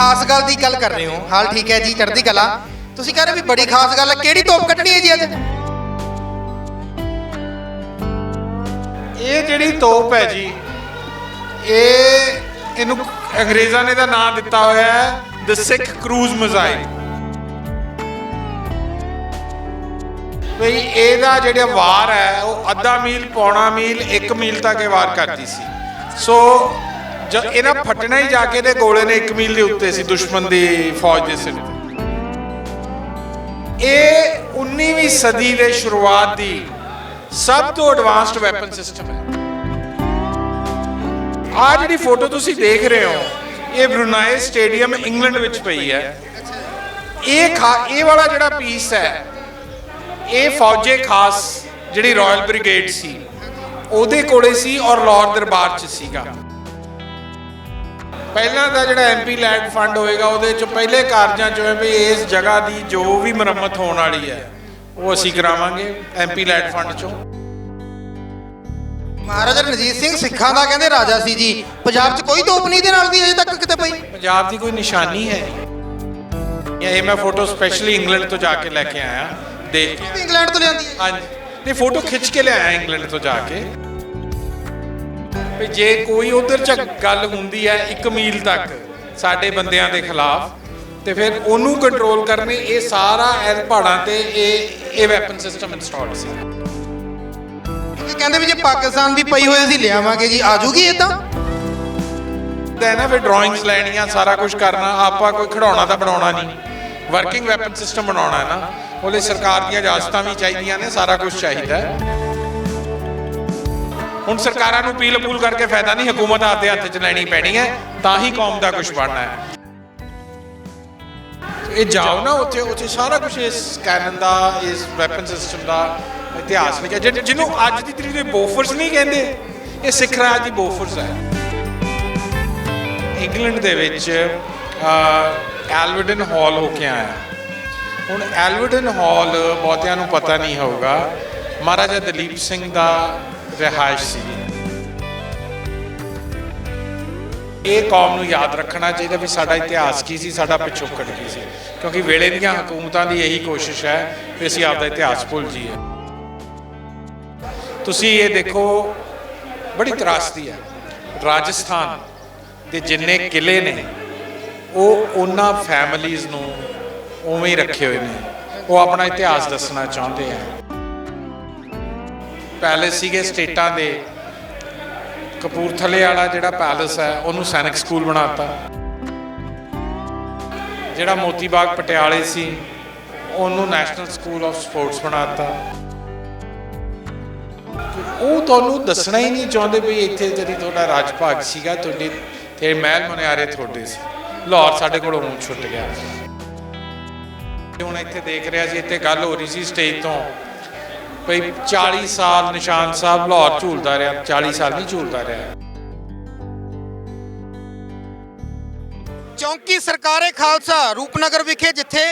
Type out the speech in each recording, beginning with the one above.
ਖਾਸ ਗੱਲ ਦੀ ਗੱਲ ਕਰ ਰਹੇ ਹੋ। ਹਾਲ ਠੀਕ ਹੈ ਜੀ, ਚੜ੍ਹਦੀ ਕਲਾ। ਤੁਸੀਂ ਕਹਿ ਵੀ ਬੜੀ ਖਾਸ ਗੱਲ ਹੈ। ਕਿਹੜੀ ਤੋਪ ਕੱਢਣੀ ਹੈ ਜੀ ਅੱਜ? ਇਹ ਜਿਹੜੀ ਤੋਪ ਹੈ ਜੀ, ਇਹ ਇਹਨੂੰ ਅੰਗਰੇਜ਼ਾਂ ਨੇ ਦਾ ਨਾਮ ਦਿੱਤਾ ਹੋਇਆ ਹੈ ਦ ਸਿੱਖ ਕਰੂਜ਼ ਮਿਜ਼ਾਈਲ ਬਈ, ਇਹਦਾ ਜਿਹੜਾ ਵਾਰ ਹੈ, ਉਹ ਅੱਧਾ ਮੀਲ, ਪੌਣਾ ਮੀਲ 1 ਮੀਲ ਤੱਕ ਇਹ ਵਾਰ ਕਰਦੀ ਸੀ। ਸੋ ਇਹਨਾਂ ਫਟਣਾ ਹੀ ਜਾ ਕੇ ਦੇ ਗੋਲੇ ਨੇ 1 ਮੀਲ ਦੇ ਉੱਤੇ ਸੀ ਦੁਸ਼ਮਣ ਦੀ ਫੌਜ ਦੇ ਸਿਰ ਤੇ। ਇਹ 19ਵੀਂ ਸਦੀ ਦੇ ਸ਼ੁਰੂਆਤ ਦੀ ਸਭ ਤੋਂ ਐਡਵਾਂਸਡ ਵੈਪਨ ਸਿਸਟਮ ਹੈ। ਆ ਜਿਹੜੀ ਫੋਟੋ ਤੁਸੀਂ ਦੇਖ ਰਹੇ ਹੋ ਇਹ ਬਰੂਨਾਈ ਸਟੇਡੀਅਮ ਇੰਗਲੈਂਡ ਵਿੱਚ ਪਈ ਹੈ। ਇਹ ਖਾ ਇਹ ਵਾਲਾ ਜਿਹੜਾ ਪੀਸ ਹੈ ਇਹ ਫੌਜੇ ਖਾਸ ਜਿਹੜੀ ਰਾਇਲ ਬ੍ਰਿਗੇਡ ਸੀ ਉਹਦੇ ਕੋਲੇ ਸੀ ਔਰ ਲਾਹੌਰ ਦਰਬਾਰ 'ਚ ਸੀਗਾ। ਪਹਿਲਾਂ ਦਾ ਜਿਹੜਾ ਐਮਪੀ ਲੈਂਡ ਫੰਡ ਹੋਏਗਾ ਉਹਦੇ 'ਚ ਪਹਿਲੇ ਕਾਰਜਾਂ 'ਚ ਹੋਏ ਵੀ ਇਸ ਜਗ੍ਹਾ ਦੀ ਜੋ ਵੀ ਮੁਰੰਮਤ ਹੋਣ ਵਾਲੀ ਹੈ ਉਹ ਅਸੀਂ ਕਰਾਵਾਂਗੇ ਐਮਪੀ ਲੈਂਡ ਫੰਡ 'ਚੋਂ। ਮਹਾਰਾਜਾ ਰਣਜੀਤ ਸਿੰਘ ਸਿੱਖਾਂ ਦਾ ਕਹਿੰਦੇ ਰਾਜਾ ਸੀ ਜੀ। ਪੰਜਾਬ 'ਚ ਕੋਈ ਤੋਪ ਨਹੀਂ ਦੇ ਨਾਲ ਦੀ ਅਜੇ ਤੱਕ ਕਿਤੇ ਪਈ? ਪੰਜਾਬ ਦੀ ਕੋਈ ਨਿਸ਼ਾਨੀ ਹੈ ਇਹ ਮੈਂ ਫੋਟੋ ਸਪੈਸ਼ਲੀ ਇੰਗਲੈਂਡ ਤੋਂ ਜਾ ਕੇ ਲੈ ਕੇ ਆਇਆ। ਦੇਖ ਵੀ ਇੰਗਲੈਂਡ ਤੋਂ ਲਿਆਂਦੀ ਹੈ? ਹਾਂਜੀ। ਨਹੀਂ ਫੋਟੋ ਖਿੱਚ ਕੇ ਲਿਆਇਆ ਇੰਗਲੈਂਡ ਤੋਂ ਜਾ ਕੇ। ਵੀ ਜੇ ਕੋਈ ਉਧਰ ਚ ਗੱਲ ਹੁੰਦੀ ਹੈ 1 ਮੀਲ ਤੱਕ ਸਾਡੇ ਬੰਦਿਆਂ ਦੇ ਖਿਲਾਫ ਤੇ ਫਿਰ ਉਹਨੂੰ ਕੰਟਰੋਲ ਕਰਨੀ ਇਹ ਸਾਰਾ ਇਹ ਪਹਾੜਾਂ ਤੇ ਇਹ ਇਹ ਵੈਪਨ ਸਿਸਟਮ ਇੰਸਟਾਲਡ ਸੀ। ਕਹਿੰਦੇ ਵੀ ਜੇ ਪਾਕਿਸਤਾਨ ਦੀ ਪਈ ਹੋਈ ਅਸੀਂ ਲਿਆਵਾਂਗੇ ਜੀ ਆ ਜੂਗੀ ਇਹ ਤਾਂ? ਤੇ ਨਾ ਫਿਰ ਡਰਾਇੰਗਸ ਲੈਣੀਆਂ ਸਾਰਾ ਕੁਝ ਕਰਨਾ ਆਪਾਂ ਕੋਈ ਖਿਡੌਣਾ ਤਾਂ ਬਣਾਉਣਾ ਨਹੀਂ। ਵਰਕਿੰਗ ਵੈਪਨ ਸਿਸਟਮ ਬਣਾਉਣਾ ਹੈ ਨਾ। ਉਹਲੇ ਸਰਕਾਰ ਦੀਆਂ ਇਜਾਜ਼ਤਾਂ ਵੀ ਚਾਹੀਦੀਆਂ ਨੇ ਸਾਰਾ ਕੁਝ ਚਾਹੀਦਾ ਹੈ। ਹੁਣ ਸਰਕਾਰਾਂ ਨੂੰ ਪੀਲ ਪੂਲ ਕਰਕੇ ਫਾਇਦਾ ਨਹੀਂ, ਹਕੂਮਤ ਆਪਦੇ ਹੱਥ 'ਚ ਲੈਣੀ ਪੈਣੀ ਹੈ, ਤਾਂ ਹੀ ਕੌਮ ਦਾ ਕੁਝ ਬਣਨਾ ਹੈ। ਇਹ ਜਾਓ ਨਾ, ਉੱਥੇ ਉੱਥੇ ਸਾਰਾ ਕੁਝ ਇਸ ਕੈਨਨ ਦਾ, ਇਸ ਵੈਪਨ ਸਿਸਟਮ ਦਾ ਇਤਿਹਾਸ ਲਿਖਿਆ ਜਿਹਨੂੰ- ਅੱਜ ਦੀ ਤਰੀਕ ਦੇ ਬੋਫਰਸ ਨਹੀਂ ਕਹਿੰਦੇ, ਇਹ ਸਿੱਖ ਰਾਜ ਦੀ ਬੋਫਰਸ ਹੈ। ਇੰਗਲੈਂਡ ਦੇ ਵਿੱਚ ਐਲਵਰਡਨ ਹਾਲ ਹੋ ਕੇ ਆਇਆ। ਹੁਣ ਐਲਵਰਡਨ ਹਾਲ ਬਹੁਤਿਆਂ ਨੂੰ ਪਤਾ ਨਹੀਂ ਹੋਊਗਾ। ਮਹਾਰਾਜਾ ਦਲੀਪ ਸਿੰਘ ਦਾ ਰਿਹਾਇਸ਼ ਸੀ। ਇਹ ਕੌਮ ਨੂੰ ਯਾਦ ਰੱਖਣਾ ਚਾਹੀਦਾ ਵੀ ਸਾਡਾ ਇਤਿਹਾਸ ਕੀ ਸੀ, ਸਾਡਾ ਪਿਛੋਕੜ ਕੀ ਸੀ। ਕਿਉਂਕਿ ਵੇਲੇ ਦੀਆਂ ਹਕੂਮਤਾਂ ਦੀ ਇਹੀ ਕੋਸ਼ਿਸ਼ ਹੈ ਕਿ ਅਸੀਂ ਆਪਦਾ ਇਤਿਹਾਸ ਭੁੱਲ ਜਾਈਏ। ਤੁਸੀਂ ਇਹ ਦੇਖੋ, ਬੜੀ ਤਰਾਸਦੀ ਹੈ। ਰਾਜਸਥਾਨ ਦੇ ਜਿੰਨੇ ਕਿਲੇ ਨੇ, ਉਹ ਉਹਨਾਂ ਫੈਮਲੀਆਂ ਨੂੰ ਉਵੇਂ ਹੀ ਰੱਖੇ ਹੋਏ ਨੇ। ਉਹ ਆਪਣਾ ਇਤਿਹਾਸ ਦੱਸਣਾ ਚਾਹੁੰਦੇ ਆ। ਪੈਲੇਸ ਸੀਗੇ ਸਟੇਟਾਂ ਦੇ। ਕਪੂਰਥਲੇ ਵਾਲਾ ਜਿਹੜਾ ਪੈਲੇਸ ਹੈ, ਉਹਨੂੰ ਸੈਨਿਕ ਸਕੂਲ ਬਣਾਤਾ। ਜਿਹੜਾ ਮੋਤੀ ਬਾਗ ਪਟਿਆਲੇ ਸੀ, ਉਹਨੂੰ ਨੈਸ਼ਨਲ ਸਕੂਲ ਆਫ ਸਪੋਰਟਸ ਬਣਾਤਾ। ਉਹ ਤੁਹਾਨੂੰ ਦੱਸਣਾ ਹੀ ਨਹੀਂ ਚਾਹੁੰਦੇ ਵੀ ਇੱਥੇ ਜਿਹੜੀ ਤੁਹਾਡਾ ਰਾਜ ਭਾਗ ਸੀਗਾ, ਤੁਹਾਡੇ ਤੇ ਮਹਿਲ ਮਨਿਆਰੇ ਤੁਹਾਡੇ ਸੀ। ਲਾਹੌਰ ਸਾਡੇ ਕੋਲੋਂ ਹੁਣ ਛੁੱਟ ਗਿਆ। ਹੁਣ ਇੱਥੇ ਦੇਖ ਰਿਹਾ ਸੀ, ਇੱਥੇ ਗੱਲ ਹੋ ਰਹੀ ਸੀ ਸਟੇਜ ਤੋਂ। ਭਈ 40 ਸਾਲ ਨਿਸ਼ਾਨ ਸਾਹਿਬ ਲਾਹੌਰ ਝੂਲਦਾ ਰਿਹਾ 40 ਸਾਲ ਨਹੀਂ ਝੂਲਦਾ ਰਿਹਾ। ਚੌਂਕੀ ਸਰਕਾਰੇ ਖਾਲਸਾ ਰੂਪਨਗਰ ਵਿਖੇ ਜਿੱਥੇ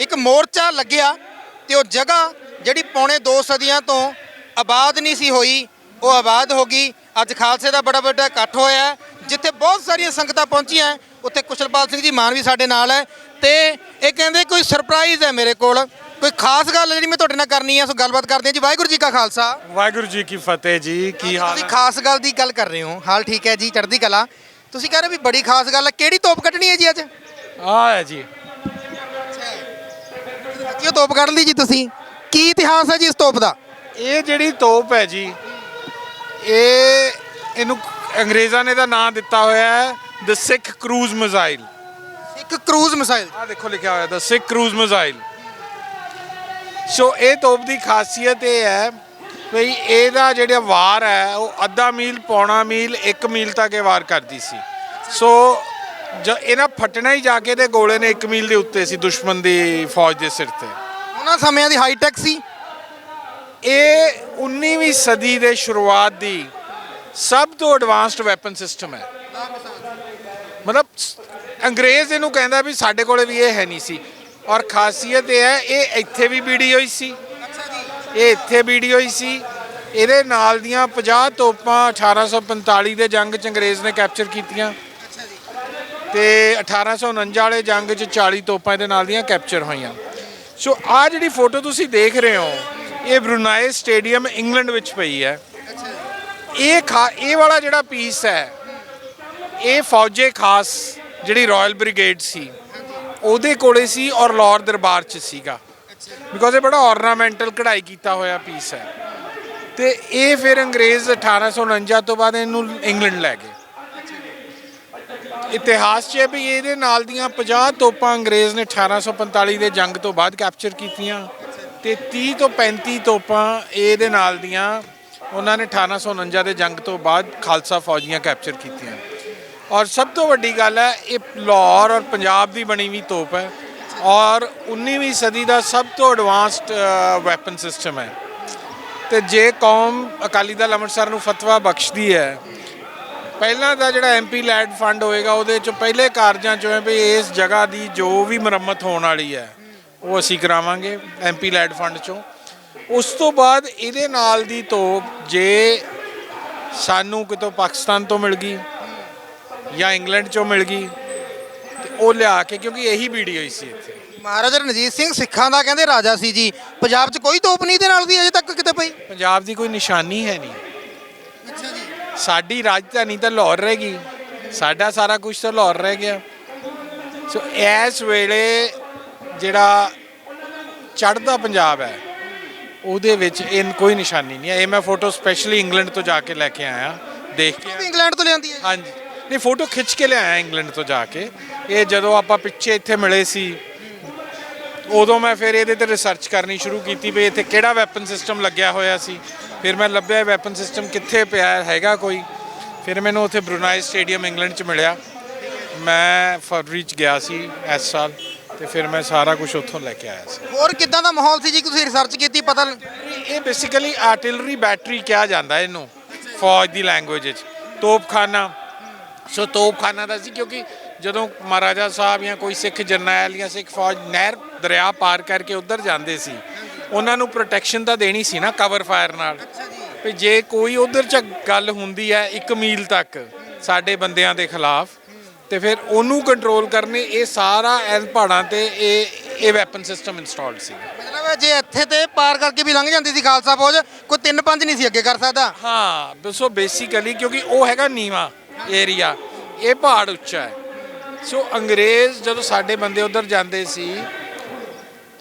ਇੱਕ ਮੋਰਚਾ ਲੱਗਿਆ ਤੇ ਉਹ ਜਗ੍ਹਾ ਜਿਹੜੀ ਪੌਣੇ 2 ਸਦੀਆਂ ਤੋਂ ਆਬਾਦ ਨਹੀਂ ਸੀ ਹੋਈ, ਉਹ ਆਬਾਦ ਹੋ ਗਈ। ਅੱਜ ਖਾਲਸੇ ਦਾ ਬੜਾ ਵੱਡਾ ਇਕੱਠ ਹੋਇਆ ਜਿੱਥੇ ਬਹੁਤ ਸਾਰੀਆਂ ਸੰਗਤਾਂ ਪਹੁੰਚੀਆਂ ਉੱਥੇ ਕੁਸ਼ਲਪਾਲ ਸਿੰਘ ਜੀ ਮਾਨ ਵੀ ਸਾਡੇ ਨਾਲ ਹੈ ਤੇ ਇਹ ਕਹਿੰਦੇ ਕੋਈ ਸਰਪ੍ਰਾਈਜ਼ ਹੈ ਮੇਰੇ ਕੋਲ। ਕੋਈ ਖਾਸ ਗੱਲ ਜਿਹੜੀ ਮੈਂ ਤੁਹਾਡੇ ਨਾਲ ਕਰਨੀ ਹੈ ਸੋ ਗੱਲਬਾਤ ਕਰਦੇ ਹਾਂ ਜੀ। ਵਾਹਿਗੁਰੂ ਜੀ ਕਾ ਖਾਲਸਾ। ਵਾਹਿਗੁਰੂ ਜੀ ਕੀ ਫਤਿਹ ਜੀ ਕੀ ਹਾਲ ਤੁਸੀਂ ਖਾਸ ਗੱਲ ਦੀ ਗੱਲ ਕਰ ਰਹੇ ਹੋ। ਹਾਲ ਠੀਕ ਹੈ ਜੀ ਚੜ੍ਹਦੀ ਕਲਾ। ਤੁਸੀਂ ਕਹਿ ਰਹੇ ਵੀ ਬੜੀ ਖਾਸ ਗੱਲ ਹੈ ਕਿਹੜੀ ਤੋਪ ਕੱਢਣੀ ਹੈ ਜੀ ਅੱਜ? ਆ ਹੈ ਜੀ। ਕਿਉਂ ਤੋਪ ਕੱਢ ਲਈ ਜੀ ਤੁਸੀਂ? ਕੀ ਇਤਿਹਾਸ ਹੈ ਜੀ ਇਸ ਤੋਪ ਦਾ? ਇਹ ਜਿਹੜੀ ਤੋਪ ਹੈ ਜੀ ਇਹ ਇਹਨੂੰ ਅੰਗਰੇਜ਼ਾਂ ਨੇ ਦਾ ਨਾਮ ਦਿੱਤਾ ਹੋਇਆ ਹੈ ਦ ਸਿੱਖ ਕਰੂਜ਼ ਮਿਜ਼ਾਈਲ ਇੱਕ ਕਰੂਜ਼ ਮਿਸਾਈਲ ਆ ਦੇਖੋ ਲਿਖਿਆ ਹੋਇਆ ਦ ਸਿੱਖ ਕਰੂਜ਼ ਮਿਜ਼ਾਈਲ ਸੋ ਇਹ ਤੋਪ ਦੀ ਖਾਸੀਅਤ ਇਹ ਹੈ ਵੀ ਇਹਦਾ ਜਿਹੜਾ ਵਾਰ ਹੈ ਉਹ ਅੱਧਾ ਮੀਲ ਪੌਣਾ ਮੀਲ 1 ਮੀਲ ਤੱਕ ਇਹ ਵਾਰ ਕਰਦੀ ਸੀ। ਸੋ ਜ ਇਹਨਾਂ ਫਟਣਾ ਹੀ ਜਾ ਕੇ ਦੇ ਗੋਲੇ ਨੇ 1 ਮੀਲ ਦੇ ਉੱਤੇ ਸੀ ਦੁਸ਼ਮਣ ਦੀ ਫੌਜ ਦੇ ਸਿਰ ਤੇ। ਉਹਨਾਂ ਸਮਿਆਂ ਦੀ ਹਾਈਟੈਕ ਸੀ। ਇਹ 19ਵੀਂ ਸਦੀ ਦੇ ਸ਼ੁਰੂਆਤ ਦੀ ਸਭ ਤੋਂ ਐਡਵਾਂਸਡ ਵੈਪਨ ਸਿਸਟਮ ਹੈ। ਮਤਲਬ ਅੰਗਰੇਜ਼ ਇਹਨੂੰ ਕਹਿੰਦਾ ਵੀ ਸਾਡੇ ਕੋਲੇ ਵੀ ਇਹ ਹੈ ਨਹੀਂ ਸੀ। ਔਰ ਖਾਸੀਅਤ ਇਹ ਹੈ, ਇਹ ਇੱਥੇ ਵੀ ਬੀੜੀ ਹੋਈ ਸੀ। ਇਹ ਇੱਥੇ ਬੀੜੀ ਹੋਈ ਸੀ। ਇਹਦੇ ਨਾਲ ਦੀਆਂ 50 ਤੋਪਾਂ 1845 ਦੇ ਜੰਗ ਚ ਅੰਗਰੇਜ਼ ਨੇ ਕੈਪਚਰ ਕੀਤੀਆਂ। ਤੇ 1849 ਵਾਲੇ ਜੰਗ 'ਚ 40 ਤੋਪਾਂ ਇਹਦੇ ਨਾਲ ਦੀਆਂ ਕੈਪਚਰ ਹੋਈਆਂ। ਸੋ ਆ ਜਿਹੜੀ ਫੋਟੋ ਤੁਸੀਂ ਦੇਖ ਰਹੇ ਹੋ, ਇਹ ਬਰੂਨਾਈ ਸਟੇਡੀਅਮ ਇੰਗਲੈਂਡ ਵਿੱਚ ਪਈ ਹੈ। ਇਹ ਖਾ, ਇਹ ਵਾਲਾ ਜਿਹੜਾ ਪੀਸ ਹੈ, ਇਹ ਫੌਜੇ ਖਾਸ ਜਿਹੜੀ ਰਾਇਲ ਬ੍ਰਿਗੇਡ ਸੀ। ਉਹਦੇ ਕੋਲੇ ਸੀ ਔਰ ਲਾਹੌਰ ਦਰਬਾਰ 'ਚ ਸੀਗਾ। ਬਿਕੋਜ਼ ਇਹ ਬੜਾ ਔਰਨਾਮੈਂਟਲ ਕਢਾਈ ਕੀਤਾ ਹੋਇਆ ਪੀਸ ਹੈ। ਤੇ ਇਹ ਫਿਰ ਅੰਗਰੇਜ਼ 1849 ਤੋਂ ਬਾਅਦ ਇਹਨੂੰ ਇੰਗਲੈਂਡ ਲੈ ਗਏ। ਇਤਿਹਾਸ 'ਚ ਹੈ ਵੀ ਇਹਦੇ ਨਾਲ ਦੀਆਂ 50 ਤੋਪਾਂ ਅੰਗਰੇਜ਼ ਨੇ 1845 ਦੇ ਜੰਗ ਤੋਂ ਬਾਅਦ ਕੈਪਚਰ ਕੀਤੀਆਂ। ਤੇ 30 ਤੋਂ 35 ਤੋਪਾਂ ਇਹਦੇ ਨਾਲ ਦੀਆਂ ਉਹਨਾਂ ਨੇ 1849 ਦੇ ਜੰਗ ਤੋਂ ਬਾਅਦ ਖਾਲਸਾ ਫੌਜੀਆਂ ਕੈਪਚਰ ਕੀਤੀਆਂ। ਔਰ ਸਭ ਤੋਂ ਵੱਡੀ ਗੱਲ ਹੈ, ਇਹ ਲਾਹੌਰ ਔਰ ਪੰਜਾਬ ਦੀ ਬਣੀ ਵੀ ਤੋਪ ਹੈ ਔਰ 19ਵੀਂ ਸਦੀ ਦਾ ਸਭ ਤੋਂ ਐਡਵਾਂਸਡ ਵੈਪਨ ਸਿਸਟਮ ਹੈ। ਤੇ ਜੇ ਕੌਮ ਅਕਾਲੀ ਦਲ ਅੰਮ੍ਰਿਤਸਰ ਨੂੰ ਫਤਵਾ ਬਖਸ਼ਦੀ ਹੈ, ਪਹਿਲਾਂ ਦਾ ਜਿਹੜਾ ਐਮਪੀ ਲੈਡ ਫੰਡ ਹੋਏਗਾ, ਉਹਦੇ ਚ ਪਹਿਲੇ ਕਾਰਜਾਂ ਚੋਂ ਹੈ ਵੀ ਇਸ ਜਗ੍ਹਾ ਦੀ ਜੋ ਵੀ ਮੁਰੰਮਤ ਹੋਣ ਵਾਲੀ ਹੈ, ਉਹ ਅਸੀਂ ਕਰਾਵਾਂਗੇ ਐਮਪੀ ਲੈਡ ਫੰਡ ਚੋਂ। ਉਸ ਤੋਂ ਬਾਅਦ ਇਹਦੇ ਨਾਲ ਦੀ ਤੋਪ ਜੇ ਸਾਨੂੰ ਕਿਤੋਂ ਪਾਕਿਸਤਾਨ ਤੋਂ ਮਿਲ ਗਈ ਜਾਂ ਇੰਗਲੈਂਡ ਚੋਂ ਮਿਲ ਗਈ ਤੇ ਉਹ ਲਿਆ ਕੇ ਕਿਉਂਕਿ ਇਹੀ ਬੀੜੀ ਹੋਈ ਸੀ ਇੱਥੇ। ਮਹਾਰਾਜਾ ਰਣਜੀਤ ਸਿੰਘ ਸਿੱਖਾਂ ਦਾ ਕਹਿੰਦੇ ਰਾਜਾ ਸੀ ਜੀ। ਪੰਜਾਬ 'ਚ ਕੋਈ ਤੋਪ ਨਹੀਂ ਦੇ ਨਾਲ ਦੀ ਅਜੇ ਤੱਕ ਕਿਤੇ ਪਈ? ਪੰਜਾਬ ਦੀ ਕੋਈ ਨਿਸ਼ਾਨੀ ਹੈ ਨਹੀਂ। ਅੱਛਾ ਜੀ। ਸਾਡੀ ਰਾਜਧਾਨੀ ਤਾਂ ਲਾਹੌਰ ਰਹਿ ਗਈ। ਸਾਡਾ ਸਾਰਾ ਕੁਝ ਤਾਂ ਲਾਹੌਰ ਰਹਿ ਗਿਆ। ਸੋ ਇਸ ਵੇਲੇ ਜਿਹੜਾ ਚੜ੍ਹਦਾ ਪੰਜਾਬ ਹੈ ਉਹਦੇ ਵਿੱਚ ਇਹ ਕੋਈ ਨਿਸ਼ਾਨੀ ਨਹੀਂ ਹੈ। ਇਹ ਮੈਂ ਫੋਟੋ ਸਪੈਸ਼ਲੀ ਇੰਗਲੈਂਡ ਤੋਂ ਜਾ ਕੇ ਲੈ ਕੇ ਆਇਆ। ਦੇਖ ਕੇ ਇੰਗਲੈਂਡ ਤੋਂ ਲਿਆਂਦੀ ਹੈ ਹਾਂਜੀ। ਨਹੀਂ ਫੋਟੋ ਖਿੱਚ ਕੇ ਲਿਆਇਆ ਇੰਗਲੈਂਡ ਤੋਂ ਜਾ ਕੇ। ਇਹ ਜਦੋਂ ਆਪਾਂ ਪਿੱਛੇ ਇੱਥੇ ਮਿਲੇ ਸੀ ਉਦੋਂ ਮੈਂ ਫਿਰ ਇਹਦੇ ਤੇ ਰਿਸਰਚ ਕਰਨੀ ਸ਼ੁਰੂ ਕੀਤੀ ਵੀ ਇੱਥੇ ਕਿਹੜਾ ਵੈਪਨ ਸਿਸਟਮ ਲੱਗਿਆ ਹੋਇਆ ਸੀ। ਫਿਰ ਮੈਂ ਲੱਭਿਆ ਵੈਪਨ ਸਿਸਟਮ ਕਿੱਥੇ ਪਿਆ ਹੈਗਾ ਕੋਈ। ਫਿਰ ਮੈਨੂੰ ਉੱਥੇ ਬਰੂਨਾਈ ਸਟੇਡੀਅਮ ਇੰਗਲੈਂਡ 'ਚ ਮਿਲਿਆ। ਮੈਂ ਫਰਵਰੀ 'ਚ ਗਿਆ ਸੀ ਇਸ ਸਾਲ ਤੇ ਫਿਰ ਮੈਂ ਸਾਰਾ ਕੁਝ ਉੱਥੋਂ ਲੈ ਕੇ ਆਇਆ ਸੀ। ਹੋਰ ਕਿੱਦਾਂ ਦਾ ਮਾਹੌਲ ਸੀ ਜੀ? ਤੁਸੀਂ ਰਿਸਰਚ ਕੀਤੀ ਪਤਾ ਇਹ ਬੇਸਿਕਲੀ ਆਰਟਿਲਰੀ ਬੈਟਰੀ ਕਿਹਾ ਜਾਂਦਾ ਇਹਨੂੰ ਫੌਜ ਦੀ ਲੈਂਗੁਏਜ ਵਿੱਚ ਤੋਪਖਾਨਾ ਸੋ ਤੋਪਖਾਨਾ ਦਾ ਸੀ ਕਿਉਂਕਿ ਜਦੋਂ ਮਹਾਰਾਜਾ ਸਾਹਿਬ ਜਾਂ ਕੋਈ ਸਿੱਖ ਜਰਨੈਲ ਜਾਂ ਸਿੱਖ ਫੌਜ ਨਹਿਰ ਦਰਿਆ ਪਾਰ ਕਰਕੇ ਉੱਧਰ ਜਾਂਦੇ ਸੀ ਉਹਨਾਂ ਨੂੰ ਪ੍ਰੋਟੈਕਸ਼ਨ ਤਾਂ ਦੇਣੀ ਸੀ ਨਾ ਕਵਰ ਫਾਇਰ ਨਾਲ। ਵੀ ਜੇ ਕੋਈ ਉਧਰ ਚ ਗੱਲ ਹੁੰਦੀ ਹੈ 1 ਮੀਲ ਤੱਕ ਸਾਡੇ ਬੰਦਿਆਂ ਦੇ ਖਿਲਾਫ ਤੇ ਫਿਰ ਉਹਨੂੰ ਕੰਟਰੋਲ ਕਰਨੇ ਇਹ ਸਾਰਾ ਐਨ ਪਹਾੜਾਂ ਤੇ ਇਹ ਇਹ ਵੈਪਨ ਸਿਸਟਮ ਇੰਸਟਾਲਡ ਸੀ। ਮਤਲਬ ਜੇ ਇੱਥੇ ਤੇ ਪਾਰ ਕਰਕੇ ਵੀ ਲੰਘ ਜਾਂਦੀ ਸੀ ਖਾਲਸਾ ਫੌਜ ਕੋਈ ਤਿੰਨ ਪੰਜ ਨਹੀਂ ਸੀ ਅੱਗੇ ਕਰ ਸਕਦਾ। ਹਾਂ ਸੋ ਬੇਸਿਕਲੀ ਕਿਉਂਕਿ ਉਹ ਹੈਗਾ ਨੀਵਾ। ਏਰੀਆ ਇਹ ਪਹਾੜ ਉੱਚਾ ਹੈ। ਸੋ ਅੰਗਰੇਜ਼ ਜਦੋਂ ਸਾਡੇ ਬੰਦੇ ਉਧਰ ਜਾਂਦੇ ਸੀ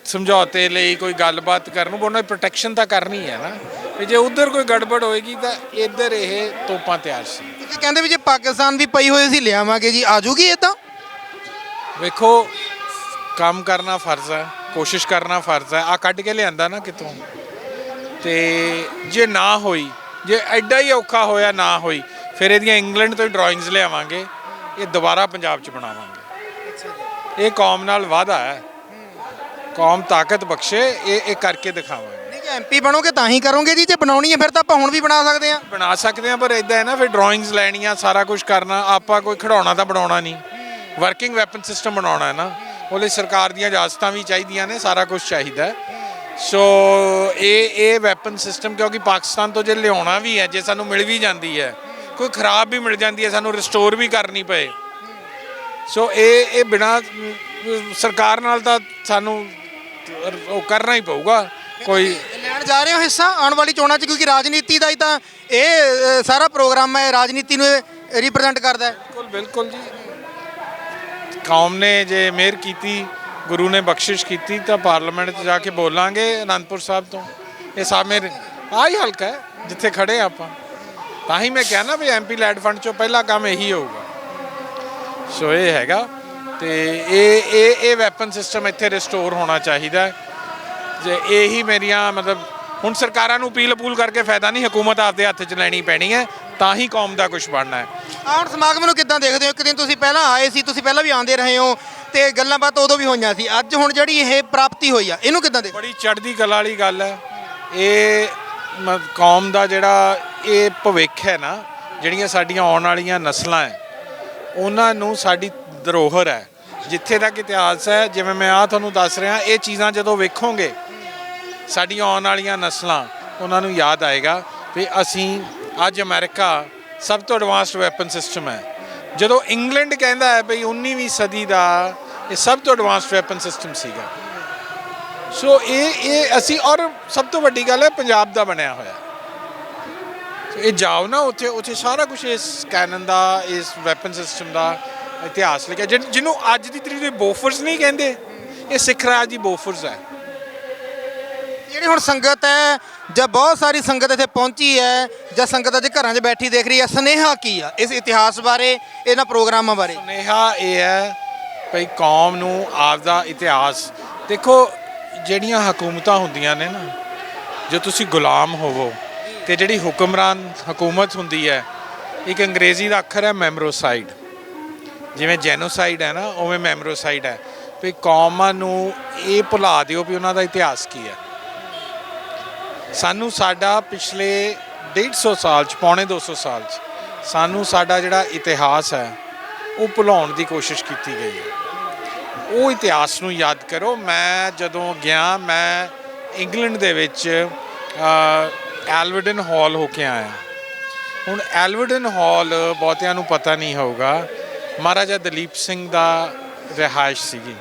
ਸਮਝੌਤੇ ਲਈ ਕੋਈ ਗੱਲਬਾਤ ਕਰਨ ਨੂੰ ਉਹਨਾਂ ਦੀ ਪ੍ਰੋਟੈਕਸ਼ਨ ਤਾਂ ਕਰਨੀ ਹੈ ਨਾ। ਤੇ ਜੇ ਉਧਰ ਕੋਈ ਗੜਬੜ ਹੋਏਗੀ ਤਾਂ ਇੱਧਰ ਇਹ ਤੋਪਾਂ ਤਿਆਰ ਸੀ। ਕਹਿੰਦੇ ਵੀ ਜੇ ਪਾਕਿਸਤਾਨ ਵੀ ਪਈ ਹੋਈ ਸੀ ਲਿਆਵਾਂਗੇ ਜੀ। ਆ ਜੂਗੀ ਇਹ ਤਾਂ? ਵੇਖੋ ਕੰਮ ਕਰਨਾ ਫਰਜ਼ ਹੈ ਕੋਸ਼ਿਸ਼ ਕਰਨਾ ਫਰਜ਼ ਹੈ। ਆ ਕੱਢ ਕੇ ਲਿਆਂਦਾ ਨਾ ਕਿਤੋਂ। ਤੇ ਜੇ ਨਾ ਹੋਈ ਜੇ ਐਡਾ ਹੀ ਔਖਾ ਹੋਇਆ ਨਾ ਹੋਈ ਫਿਰ ਇਹਦੀਆਂ ਇੰਗਲੈਂਡ ਤੋਂ ਹੀ ਡਰਾਇੰਗਸ ਲਿਆਵਾਂਗੇ ਇਹ ਦੁਬਾਰਾ ਪੰਜਾਬ 'ਚ ਬਣਾਵਾਂਗੇ। ਇਹ ਕੌਮ ਨਾਲ ਵਾਅਦਾ ਹੈ। ਕੌਮ ਤਾਕਤ ਬਖਸ਼ੇ ਇਹ ਇਹ ਕਰਕੇ ਦਿਖਾਵਾਂਗੇ। ਨਹੀਂ ਐਮਪੀ ਬਣੋਗੇ ਤਾਂ ਹੀ ਕਰੋਗੇ ਜੀ ਜੇ ਬਣਾਉਣੀ ਹੈ ਫਿਰ ਤਾਂ ਆਪਾਂ ਹੁਣ ਵੀ ਬਣਾ ਸਕਦੇ ਹਾਂ। ਬਣਾ ਸਕਦੇ ਆ ਪਰ ਇਦਾਂ ਹੈ ਨਾ ਫਿਰ ਡਰਾਇੰਗਸ ਲੈਣੀਆਂ ਸਾਰਾ ਕੁਝ ਕਰਨਾ ਆਪਾਂ ਕੋਈ ਖਿਡੌਣਾ ਤਾਂ ਬਣਾਉਣਾ ਨਹੀਂ। ਵਰਕਿੰਗ ਵੈਪਨ ਸਿਸਟਮ ਬਣਾਉਣਾ ਹੈ ਨਾ ਉਹਦੇ ਸਰਕਾਰ ਦੀਆਂ ਇਜਾਜ਼ਤਾਂ ਵੀ ਚਾਹੀਦੀਆਂ ਨੇ ਸਾਰਾ ਕੁਝ ਚਾਹੀਦਾ। ਸੋ ਇਹ ਇਹ ਵੈਪਨ ਸਿਸਟਮ ਕਿਉਂਕਿ ਪਾਕਿਸਤਾਨ ਤੋਂ ਜੇ ਲਿਆਉਣਾ ਵੀ ਹੈ ਜੇ ਸਾਨੂੰ ਮਿਲ ਵੀ ਜਾਂਦੀ ਹੈ ਕੋਈ ਖਰਾਬ ਵੀ ਮਿਲ ਜਾਂਦੀ ਹੈ ਸਾਨੂੰ ਰਿਸਟੋਰ ਵੀ ਕਰਨੀ ਪਏ। ਸੋ ਇਹ ਇਹ ਬਿਨਾ ਸਰਕਾਰ ਨਾਲ ਤਾਂ ਸਾਨੂੰ ਉਹ ਕਰਨਾ ਹੀ ਪਊਗਾ ਕੋਈ ਲੈਣ ਜਾ ਰਹੇ ਹੋ ਹਿੱਸਾ ਆਉਣ ਵਾਲੀ ਚੋਣਾਂ 'ਚ? ਕਿਉਂਕਿ ਰਾਜਨੀਤੀ ਦਾ ਹੀ ਤਾਂ ਇਹ ਸਾਰਾ ਪ੍ਰੋਗਰਾਮ ਹੈ ਰਾਜਨੀਤੀ ਨੂੰ ਰਿਪਰੈਜ਼ੈਂਟ ਕਰਦਾ ਹੈ। ਬਿਲਕੁਲ ਬਿਲਕੁਲ ਜੀ। ਕੌਮ ਨੇ ਜੇ ਮਿਹਰ ਕੀਤੀ ਗੁਰੂ ਨੇ ਬਖਸ਼ਿਸ਼ ਕੀਤੀ ਤਾਂ ਪਾਰਲੀਮੈਂਟ 'ਚ ਜਾ ਕੇ ਬੋਲਾਂਗੇ ਅਨੰਦਪੁਰ ਸਾਹਿਬ ਤੋਂ। ਇਹ ਸਭ ਮੇਰੇ ਆਹੀ ਹਲਕਾ ਹੈ। ਜਿੱਥੇ ਖੜੇ ਆਪਾਂ। ਤਾਂ ਹੀ ਮੈਂ ਕਿਹਾ ਨਾ ਵੀ ਐਮਪੀ ਲੈਡ ਫੰਡ 'ਚੋਂ ਪਹਿਲਾ ਕੰਮ ਇਹੀ ਹੋਊਗਾ। ਸੋ ਇਹ ਹੈਗਾ ਤੇ ਇਹ ਇਹ ਇਹ ਵੈਪਨ ਸਿਸਟਮ ਇੱਥੇ ਰਿਸਟੋਰ ਹੋਣਾ ਚਾਹੀਦਾ ਹੈ। ਜੇ ਇਹੀ ਮੇਰੀਆਂ ਮਤਲਬ ਹੁਣ ਸਰਕਾਰਾਂ ਨੂੰ ਅਪੀਲ ਅਪੂਲ ਕਰਕੇ ਫਾਇਦਾ ਨਹੀਂ ਹਕੂਮਤ ਆਪਦੇ ਹੱਥ 'ਚ ਲੈਣੀ ਪੈਣੀ ਹੈ ਤਾਂ ਹੀ ਕੌਮ ਦਾ ਕੁਝ ਬਣਨਾ ਹੈ। ਆਹ ਹੁਣ ਸਮਾਗਮ ਨੂੰ ਕਿੱਦਾਂ ਦੇਖਦੇ ਹੋ? ਇੱਕ ਦਿਨ ਤੁਸੀਂ ਪਹਿਲਾਂ ਆਏ ਸੀ ਤੁਸੀਂ ਪਹਿਲਾਂ ਵੀ ਆਉਂਦੇ ਰਹੇ ਹੋ ਤੇ ਗੱਲਾਂ ਬਾਤਾਂ ਉਦੋਂ ਵੀ ਹੋਈਆਂ ਸੀ। ਅੱਜ ਹੁਣ ਜਿਹੜੀ ਇਹ ਪ੍ਰਾਪਤੀ ਹੋਈ ਆ ਇਹਨੂੰ ਕਿੱਦਾਂ ਦੇਖਦੇ ਬੜੀ ਚੜ੍ਹਦੀ ਕਲਾ ਵਾਲੀ ਗੱਲ ਹੈ। ਇਹ ਕੌਮ ਦਾ ਜਿਹੜਾ ਇਹ ਭਵਿੱਖ ਹੈ ਨਾ, ਜਿਹੜੀਆਂ ਸਾਡੀਆਂ ਆਉਣ ਵਾਲੀਆਂ ਨਸਲਾਂ ਹੈ, ਉਹਨਾਂ ਨੂੰ ਸਾਡੀ ਧਰੋਹਰ ਹੈ। ਜਿੱਥੇ ਤੱਕ ਇਤਿਹਾਸ ਹੈ, ਜਿਵੇਂ ਮੈਂ ਆ ਤੁਹਾਨੂੰ ਦੱਸ ਰਿਹਾ, ਇਹ ਚੀਜ਼ਾਂ ਜਦੋਂ ਵੇਖੋਗੇ, ਸਾਡੀਆਂ ਆਉਣ ਵਾਲੀਆਂ ਨਸਲਾਂ, ਉਹਨਾਂ ਨੂੰ ਯਾਦ ਆਏਗਾ ਵੀ ਅਸੀਂ ਅੱਜ ਅਮਰੀਕਾ ਸਭ ਤੋਂ ਐਡਵਾਂਸਡ ਵੈਪਨ ਸਿਸਟਮ ਹੈ। ਜਦੋਂ ਇੰਗਲੈਂਡ ਕਹਿੰਦਾ ਹੈ ਭਈ 19ਵੀਂ ਸਦੀ ਦਾ ਇਹ ਸਭ ਤੋਂ ਐਡਵਾਂਸਡ ਵੈਪਨ ਸਿਸਟਮ ਸੀਗਾ। ਸੋ ਇਹ ਇਹ ਅਸੀਂ, ਔਰ ਸਭ ਤੋਂ ਵੱਡੀ ਗੱਲ ਹੈ, ਪੰਜਾਬ ਦਾ ਬਣਿਆ ਹੋਇਆ। ਇਹ ਜਾਓ ਨਾ ਉੱਥੇ ਉੱਥੇ ਸਾਰਾ ਕੁਝ ਇਸ ਕੈਨਨ ਦਾ ਇਸ ਵੈਪਨ ਸਿਸਟਮ ਦਾ ਇਤਿਹਾਸ ਲਿਖਿਆ। ਜਿਹਨ- ਅੱਜ ਦੀ ਤਰੀਕ ਦੇ ਬੋਫਰਸ ਨਹੀਂ ਕਹਿੰਦੇ ਇਹ ਸਿੱਖ ਰਾਜ ਦੀ ਬੋਫਰਸ ਹੈ। ਜਿਹੜੀ ਹੁਣ ਸੰਗਤ ਹੈ ਜਾਂ ਬਹੁਤ ਸਾਰੀ ਸੰਗਤ ਇੱਥੇ ਪਹੁੰਚੀ ਹੈ ਜਾਂ ਸੰਗਤ ਅੱਜ ਘਰਾਂ 'ਚ ਬੈਠੀ ਦੇਖ ਰਹੀ ਹੈ ਸੁਨੇਹਾ ਕੀ ਆ ਇਸ ਇਤਿਹਾਸ ਬਾਰੇ ਇਹਨਾਂ ਪ੍ਰੋਗਰਾਮਾਂ ਬਾਰੇ? ਸੁਨੇਹਾ ਇਹ ਹੈ ਭਈ ਕੌਮ ਨੂੰ ਆਪਦਾ ਇਤਿਹਾਸ। ਦੇਖੋ ਜਿਹੜੀਆਂ ਹਕੂਮਤਾਂ ਹੁੰਦੀਆਂ ਨੇ ਨਾ ਜੇ ਤੁਸੀਂ ਗੁਲਾਮ ਹੋਵੋ ਤੇ ਜਿਹੜੀ ਹੁਕਮਰਾਨ ਹਕੂਮਤ ਹੁੰਦੀ ਹੈ, ਇੱਕ ਅੰਗਰੇਜ਼ੀ ਦਾ ਅੱਖਰ ਹੈ ਮੈਮਰੋਸਾਈਡ। ਜਿਵੇਂ ਜੈਨੋਸਾਈਡ ਹੈ ਨਾ, ਉਵੇਂ ਮੈਮਰੋਸਾਈਡ ਹੈ। ਵੀ ਕੌਮਾਂ ਨੂੰ ਇਹ ਭੁਲਾ ਦਿਓ ਵੀ ਉਹਨਾਂ ਦਾ ਇਤਿਹਾਸ ਕੀ ਹੈ। ਸਾਨੂੰ ਸਾਡਾ ਪਿਛਲੇ 150 ਸਾਲ ਚ, ਪੌਣੇ 200 ਸਾਲ ਚ, ਸਾਨੂੰ ਸਾਡਾ ਜਿਹੜਾ ਇਤਿਹਾਸ ਹੈ, ਉਹ ਭੁਲਾਉਣ ਦੀ ਕੋਸ਼ਿਸ਼ ਕੀਤੀ ਗਈ ਹੈ। ਉਹ ਇਤਿਹਾਸ ਨੂੰ ਯਾਦ ਕਰੋ, ਮੈਂ ਜਦੋਂ ਗਿਆ, ਮੈਂ ਇੰਗਲੈਂਡ ਦੇ ਵਿੱਚ ਐਲਵਰਡਨ ਹਾਲ ਹੋ ਕੇ ਆਇਆ। ਹੁਣ ਐਲਵਰਡਨ ਹਾਲ ਬਹੁਤਿਆਂ ਨੂੰ ਪਤਾ ਨਹੀਂ ਹੋਊਗਾ। ਮਹਾਰਾਜਾ ਦਲੀਪ ਸਿੰਘ ਦਾ ਰਿਹਾਇਸ਼ ਸੀਗੀ।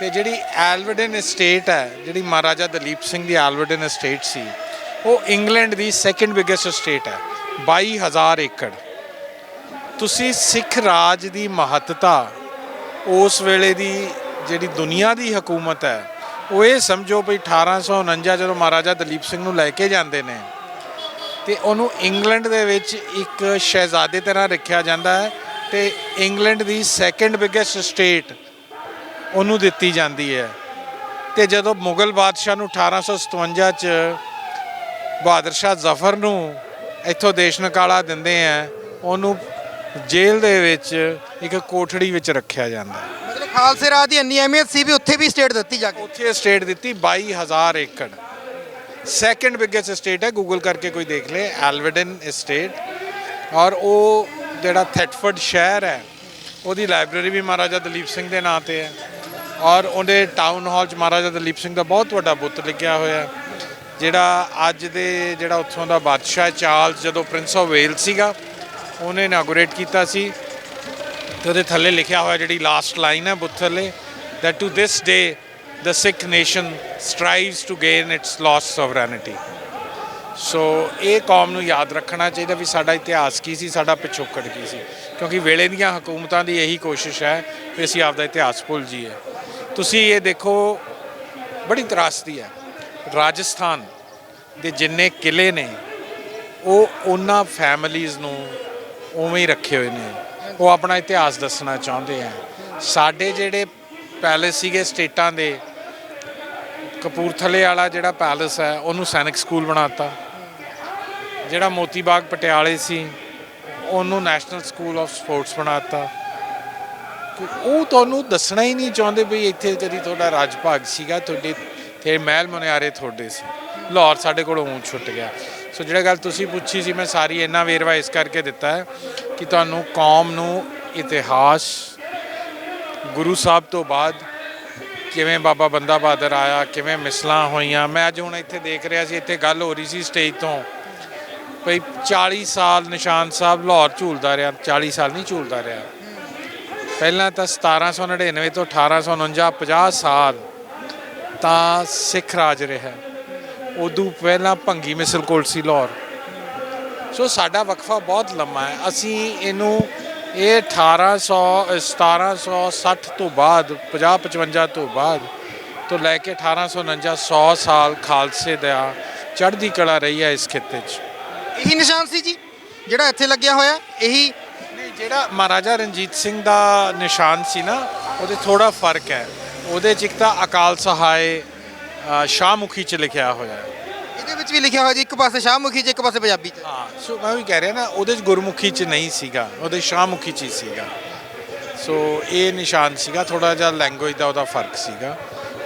ਤੇ ਜਿਹੜੀ ਐਲਵਰਡਨ estate ਹੈ, ਜਿਹੜੀ ਮਹਾਰਾਜਾ ਦਲੀਪ ਸਿੰਘ ਦੀ ਐਲਵਰਡਨ estate ਸੀ, ਉਹ ਇੰਗਲੈਂਡ ਦੀ ਸੈਕੰਡ ਬਿਗੇਸਟ ਸਟੇਟ ਹੈ 22000 ਏਕੜ। ਤੁਸੀਂ ਸਿੱਖ ਰਾਜ ਦੀ ਮਹੱਤਤਾ ਉਸ ਵੇਲੇ ਦੀ ਜਿਹੜੀ ਦੁਨੀਆ ਦੀ ਹਕੂਮਤ ਹੈ ਉਹ ਇਹ ਸਮਝੋ ਵੀ 1849 ਜਦੋਂ ਮਹਾਰਾਜਾ ਦਲੀਪ ਸਿੰਘ ਨੂੰ ਲੈ ਕੇ ਜਾਂਦੇ ਨੇ, ਤੇ ਉਹਨੂੰ ਇੰਗਲੈਂਡ ਦੇ ਵਿੱਚ ਇੱਕ ਸ਼ਹਿਜ਼ਾਦੇ ਤਰ੍ਹਾਂ ਰੱਖਿਆ ਜਾਂਦਾ ਹੈ ਤੇ ਇੰਗਲੈਂਡ ਦੀ ਸੈਕੰਡ ਬਿਗੇਸਟ ਸਟੇਟ ਉਹਨੂੰ ਦਿੱਤੀ ਜਾਂਦੀ ਹੈ। ਤੇ ਜਦੋਂ ਮੁਗਲ ਬਾਦਸ਼ਾਹ ਨੂੰ 1857 ਚ ਬਹਾਦਰ ਸ਼ਾਹ ਜ਼ਫਰ ਨੂੰ ਇੱਥੋਂ ਦੇਸ਼ ਨਿਕਾਲਾ ਦਿੰਦੇ ਆ ਉਹਨੂੰ ਜੇਲ੍ਹ ਦੇ ਵਿੱਚ ਇੱਕ ਕੋਠੜੀ ਵਿੱਚ ਰੱਖਿਆ ਜਾਂਦਾ ਹੈ। ਖਾਲਸੇ ਰਾਜ ਦੀ ਇੰਨੀ ਅਹਿਮੀਅਤ ਸੀ ਵੀ ਉੱਥੇ ਵੀ ਸਟੇਟ ਦਿੱਤੀ ਜਾ ਕੇ। ਉੱਥੇ ਸਟੇਟ ਦਿੱਤੀ 22000 ਏਕੜ। ਸੈਕੰਡ ਬਿਗੇਸਟ ਸਟੇਟ ਹੈ ਗੂਗਲ ਕਰਕੇ ਕੋਈ ਦੇਖ ਲੇ ਐਲਵਰਡਨ ਸਟੇਟ ਔਰ ਉਹ ਜਿਹੜਾ ਥੈਟਫਰਡ ਸ਼ਹਿਰ ਹੈ, ਉਹਦੀ ਲਾਇਬ੍ਰੇਰੀ ਵੀ ਮਹਾਰਾਜਾ ਦਲੀਪ ਸਿੰਘ ਦੇ ਨਾਂ ਤੇ ਹੈ। ਔਰ ਉਹਦੇ ਟਾਊਨ ਹਾਲ 'ਚ ਮਹਾਰਾਜਾ ਦਲੀਪ ਸਿੰਘ ਦਾ ਬਹੁਤ ਵੱਡਾ ਬੁੱਤ ਲੱਗਿਆ ਹੋਇਆ ਹੈ। ਜਿਹੜਾ ਅੱਜ ਦੇ ਜਿਹੜਾ ਉੱਥੋਂ ਦਾ ਬਾਦਸ਼ਾਹ ਚਾਰਲਸ, ਜਦੋਂ ਪ੍ਰਿੰਸ ਆਫ ਵੇਲ ਸੀਗਾ, ਉਹਨੇ ਇਨਾਗੂਰੇਟ ਕੀਤਾ ਸੀ। ਤੇ ਉਹਦੇ ਥੱਲੇ ਲਿਖਿਆ ਹੋਇਆ ਜਿਹੜੀ ਲਾਸਟ ਲਾਈਨ ਹੈ ਬੁੱਤ ਥੱਲੇ that to this day the Sikh nation strives to gain its lost sovereignty. ਸੋ ਇਹ ਕੌਮ ਨੂੰ ਯਾਦ ਰੱਖਣਾ ਚਾਹੀਦਾ ਵੀ ਸਾਡਾ ਇਤਿਹਾਸ ਕੀ ਸੀ, ਸਾਡਾ ਪਿਛੋਕੜ ਕੀ ਸੀ। ਕਿਉਂਕਿ ਵੇਲੇ ਦੀਆਂ ਹਕੂਮਤਾਂ ਦੀ ਇਹੀ ਕੋਸ਼ਿਸ਼ ਹੈ ਵੀ ਅਸੀਂ ਆਪਦਾ ਇਤਿਹਾਸ ਭੁੱਲ ਜਾਈਏ। ਤੁਸੀਂ ਇਹ ਦੇਖੋ, ਬੜੀ ਤਰਾਸਦੀ ਹੈ। ਰਾਜਸਥਾਨ ਦੇ ਜਿੰਨੇ ਕਿਲੇ ਨੇ, ਉਹ ਉਹਨਾਂ ਫੈਮਲੀਆਂ ਨੂੰ ਉਵੇਂ ਹੀ ਰੱਖੇ ਹੋਏ ਨੇ। ਉਹ ਆਪਣਾ ਇਤਿਹਾਸ ਦੱਸਣਾ ਚਾਹੁੰਦੇ ਆ। ਸਾਡੇ ਜਿਹੜੇ ਪੈਲੇਸ ਸੀਗੇ ਸਟੇਟਾਂ ਦੇ, ਕਪੂਰਥਲੇ ਵਾਲਾ ਜਿਹੜਾ ਪੈਲੇਸ ਹੈ, ਉਹਨੂੰ ਸੈਨਿਕ ਸਕੂਲ ਬਣਾਤਾ। ਜਿਹੜਾ ਮੋਤੀ ਬਾਗ ਪਟਿਆਲੇ ਸੀ, ਉਹਨੂੰ ਨੈਸ਼ਨਲ ਸਕੂਲ ਆਫ ਸਪੋਰਟਸ ਬਣਾਤਾ। ਕਿ ਉਹ ਤੁਹਾਨੂੰ ਦੱਸਣਾ ਹੀ ਨਹੀਂ ਚਾਹੁੰਦੇ ਵੀ ਇੱਥੇ ਕਦੀ ਤੁਹਾਡਾ ਰਾਜ ਭਾਗ ਸੀਗਾ, ਤੁਹਾਡੇ ਤੇ ਮਹਿਲ ਮੁਨਿਆਰੇ ਤੁਹਾਡੇ ਸੀ। ਲਾਹੌਰ ਸਾਡੇ ਕੋਲੋਂ ਛੁੱਟ ਗਿਆ। ਸੋ ਜਿਹੜਾ ਗੱਲ ਤੁਸੀਂ ਪੁੱਛੀ ਸੀ, ਮੈਂ ਸਾਰੀ ਇੰਨਾ ਵੇਰਵਾ ਇਸ ਕਰਕੇ ਦਿੱਤਾ ਹੈ ਕਿ ਤੁਹਾਨੂੰ ਕੌਮ ਨੂੰ ਇਤਿਹਾਸ, ਗੁਰੂ ਸਾਹਿਬ ਤੋਂ ਬਾਅਦ ਕਿਵੇਂ ਬਾਬਾ ਬੰਦਾ ਬਹਾਦਰ ਆਇਆ, ਕਿਵੇਂ ਮਿਸਲਾਂ ਹੋਈਆਂ। ਮੈਂ ਅੱਜ ਹੁਣ ਇੱਥੇ ਦੇਖ ਰਿਹਾ ਸੀ, ਇੱਥੇ ਗੱਲ ਹੋ ਰਹੀ ਸੀ ਸਟੇਜ ਤੋਂ। ਭਈ 40 ਸਾਲ ਨਿਸ਼ਾਨ ਸਾਹਿਬ ਲਾਹੌਰ ਝੂਲਦਾ ਰਿਹਾ 40 ਸਾਲ ਨਹੀਂ ਝੂਲਦਾ ਰਿਹਾ। ਪਹਿਲਾਂ ਤਾਂ 1799 ਤੋਂ 1849 50 ਸਾਲ ਤਾਂ ਸਿੱਖ ਰਾਜ ਰਿਹਾ। ਉਦੋਂ ਪਹਿਲਾਂ ਭੰਗੀ ਮਿਸਲ ਕੋਲ ਸੀ ਲਾਹੌਰ। ਸੋ ਸਾਡਾ ਵਕਫਾ ਬਹੁਤ ਲੰਮਾ ਹੈ। ਅਸੀਂ ਇਹਨੂੰ ਇਹ 1800 1760 ਤੋਂ ਬਾਅਦ 50 55 ਤੋਂ ਬਾਅਦ ਤੋਂ ਲੈ ਕੇ 1849 100 ਸਾਲ ਖਾਲਸੇ ਦਾ ਚੜ੍ਹਦੀ ਕਲਾ ਰਹੀ ਹੈ ਇਸ ਖਿੱਤੇ 'ਚ। ਇਹੀ ਨਿਸ਼ਾਨ ਸੀ ਜੀ ਜਿਹੜਾ ਇੱਥੇ ਲੱਗਿਆ ਹੋਇਆ ਇਹੀ ਨਹੀਂ ਜਿਹੜਾ ਮਹਾਰਾਜਾ ਰਣਜੀਤ ਸਿੰਘ ਦਾ ਨਿਸ਼ਾਨ ਸੀ ਨਾ ਉਹਦੇ ਥੋੜਾ ਫ਼ਰਕ ਹੈ। ਉਹਦੇ 'ਚ ਇੱਕ ਤਾਂ ਅਕਾਲ ਸਹਾਇ ਅ, ਸ਼ਾਹਮੁਖੀ 'ਚ ਲਿਖਿਆ ਹੋਇਆ ਹੈ। ਇਹਦੇ ਵਿੱਚ ਵੀ ਲਿਖਿਆ ਹੋਇਆ ਜੀ ਇੱਕ ਪਾਸੇ ਸ਼ਾਹਮੁਖੀ 'ਚ ਇੱਕ ਪਾਸੇ ਪੰਜਾਬੀ 'ਚ। ਹਾਂ ਸੋ ਮੈਂ ਵੀ ਕਹਿ ਰਿਹਾ ਨਾ ਉਹਦੇ 'ਚ ਗੁਰਮੁਖੀ 'ਚ ਨਹੀਂ ਸੀਗਾ ਉਹਦੇ ਸ਼ਾਹਮੁਖੀ 'ਚ ਹੀ ਸੀਗਾ। ਸੋ ਇਹ ਨਿਸ਼ਾਨ ਸੀਗਾ ਥੋੜਾ ਜਿਹਾ ਲੈਂਗੁਏਜ ਦਾ ਉਹਦਾ ਫ਼ਰਕ ਸੀਗਾ।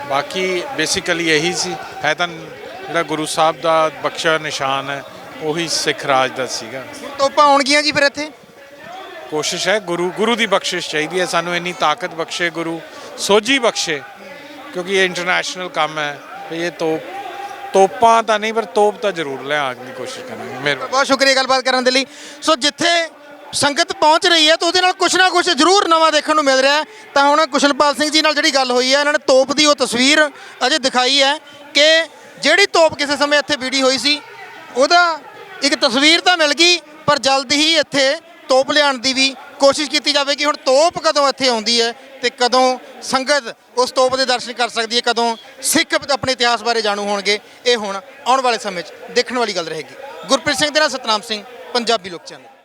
ਬਾਕੀ ਬੇਸਿਕਲੀ ਇਹੀ ਸੀ ਹੈ ਤਾਂ ਜਿਹੜਾ ਗੁਰੂ ਸਾਹਿਬ ਦਾ ਬਖਸ਼ਿਆ ਨਿਸ਼ਾਨ ਹੈ ਉਹੀ ਸਿੱਖ ਰਾਜ ਦਾ ਸੀਗਾ। ਤੋਪਾਂ ਆਉਣਗੀਆਂ ਜੀ ਫਿਰ ਇੱਥੇ? ਕੋਸ਼ਿਸ਼ ਹੈ ਗੁਰੂ ਗੁਰੂ ਦੀ ਬਖਸ਼ਿਸ਼ ਚਾਹੀਦੀ ਹੈ ਸਾਨੂੰ ਇੰਨੀ ਤਾਕਤ ਬਖਸ਼ੇ ਗੁਰੂ ਸੋਝੀ ਬਖਸ਼ੇ ਕਿਉਂਕਿ ਇਹ ਇੰਟਰਨੈਸ਼ਨਲ ਕੰਮ ਹੈ। ਵੀ ਇਹ ਤੋਪ ਤੋਪਾਂ ਤਾਂ ਨਹੀਂ, ਪਰ ਤੋਪ ਤਾਂ ਜ਼ਰੂਰ ਲਿਆਉਣ ਦੀ ਕੋਸ਼ਿਸ਼ ਕਰਾਂਗੇ, ਮੇਰੇ ਬਹੁਤ ਸ਼ੁਕਰੀਆ ਗੱਲਬਾਤ ਕਰਨ ਦੇ ਲਈ। ਸੋ ਜਿੱਥੇ ਸੰਗਤ ਪਹੁੰਚ ਰਹੀ ਹੈ, ਤਾਂ ਉਹਦੇ ਨਾਲ ਕੁਛ ਨਾ ਕੁਛ ਜ਼ਰੂਰ ਨਵਾਂ ਦੇਖਣ ਨੂੰ ਮਿਲ ਰਿਹਾ ਹੈ। ਤਾਂ ਹੁਣ ਕੁਸ਼ਲਪਾਲ ਸਿੰਘ ਜੀ ਨਾਲ ਜਿਹੜੀ ਗੱਲ ਹੋਈ ਹੈ, ਇਹਨਾਂ ਨੇ ਤੋਪ ਦੀ ਉਹ ਤਸਵੀਰ ਅਜੇ ਦਿਖਾਈ ਹੈ ਕਿ ਜਿਹੜੀ ਤੋਪ ਕਿਸੇ ਸਮੇਂ ਇੱਥੇ ਬੀੜੀ ਹੋਈ ਸੀ, ਉਹਦਾ ਇੱਕ ਤਸਵੀਰ ਤਾਂ ਮਿਲ ਗਈ, ਪਰ ਜਲਦ ਹੀ ਇੱਥੇ ਤੋਪ ਲਿਆਉਣ ਦੀ ਵੀ ਕੋਸ਼ਿਸ਼ ਕੀਤੀ ਜਾਵੇ ਕਿ ਹੁਣ ਤੋਪ ਕਦੋਂ ਇੱਥੇ ਆਉਂਦੀ ਹੈ ਤੇ ਕਦੋਂ ਸੰਗਤ ਉਸ ਤੋਪ ਦੇ ਦਰਸ਼ਨ ਕਰ ਸਕਦੀ ਹੈ, ਕਦੋਂ ਸਿੱਖ ਆਪਣੇ ਇਤਿਹਾਸ ਬਾਰੇ ਜਾਣੂ ਹੋਣਗੇ, ਇਹ ਹੁਣ ਆਉਣ ਵਾਲੇ ਸਮੇਂ 'ਚ ਦੇਖਣ ਵਾਲੀ ਗੱਲ ਰਹੇਗੀ। ਗੁਰਪ੍ਰੀਤ ਸਿੰਘ ਦੇ ਨਾਲ ਸਤਨਾਮ ਸਿੰਘ, ਪੰਜਾਬੀ ਲੋਕ ਚੈਨਲ।